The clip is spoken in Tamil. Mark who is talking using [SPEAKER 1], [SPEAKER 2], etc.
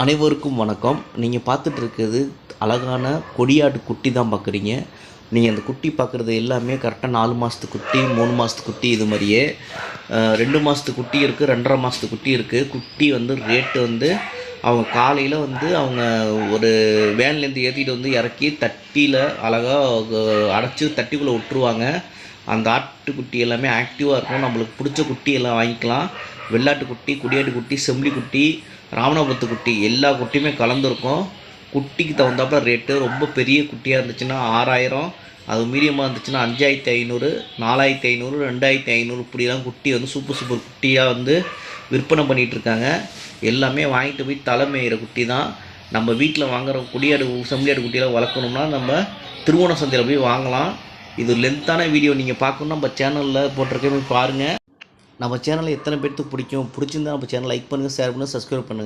[SPEAKER 1] அனைவருக்கும் வணக்கம். நீங்கள் பார்த்துட்டு இருக்கிறது அழகான கொடியாடு குட்டி தான் பார்க்குறீங்க நீங்கள் அந்த குட்டி பார்க்குறது எல்லாமே கரெக்டாக நாலு மாதத்து குட்டி மூணு மாதத்து குட்டி இது மாதிரியே. ரெண்டு மாதத்து குட்டி இருக்குது ரெண்டரை மாதத்து குட்டி இருக்குது குட்டி வந்து ரேட்டு வந்து அவங்க காலையில் வந்து அவங்க ஒரு வேன்லேருந்து ஏற்றிட்டு வந்து இறக்கி தட்டியில் அழகாக அடைச்சி தட்டிக்குள்ளே விட்டுருவாங்க. அந்த ஆட்டுக்குட்டி எல்லாமே ஆக்டிவாக இருக்கும் நம்மளுக்கு பிடிச்ச குட்டி எல்லாம் வாங்கிக்கலாம். வெள்ளாட்டு குட்டி குடியாட்டு குட்டி செம்பி குட்டி ராமநாபுரத்து குட்டி எல்லா குட்டியுமே கலந்துருக்கும். குட்டிக்கு தகுந்தாப்புல ரேட்டு ரொம்ப பெரிய குட்டியாக இருந்துச்சுன்னா ஆறாயிரம். அது மீடியமாக இருந்துச்சுன்னா அஞ்சாயிரத்தி ஐநூறு நாலாயிரத்தி ஐநூறு ரெண்டாயிரத்தி ஐநூறு இப்படிலாம் குட்டி வந்து சூப்பர் சூப்பர் குட்டியாக வந்து விற்பனை பண்ணிகிட்டு இருக்காங்க. எல்லாமே வாங்கிட்டு போய் தலை மேயிற குட்டி தான். நம்ம வீட்டில் வாங்குற குடியாடு செம்மறியாடு குட்டியெல்லாம் வளர்க்கணும்னா நம்ம திருவோண சந்தையில் போய் வாங்கலாம். இது லென்த்தான வீடியோ நீங்கள் பார்க்கணும். நம்ம சேனலில் போட்டிருக்கவே பாருங்கள் நம்ம சேனலில் எத்தனை பேர்த்துக்கு பிடிக்கும்? பிடிச்சிருந்தா நம்ம சேனல் லைக் பண்ணுங்கள் ஷேர் பண்ணுங்கள் சப்ஸ்கிரைப் பண்ணுங்கள்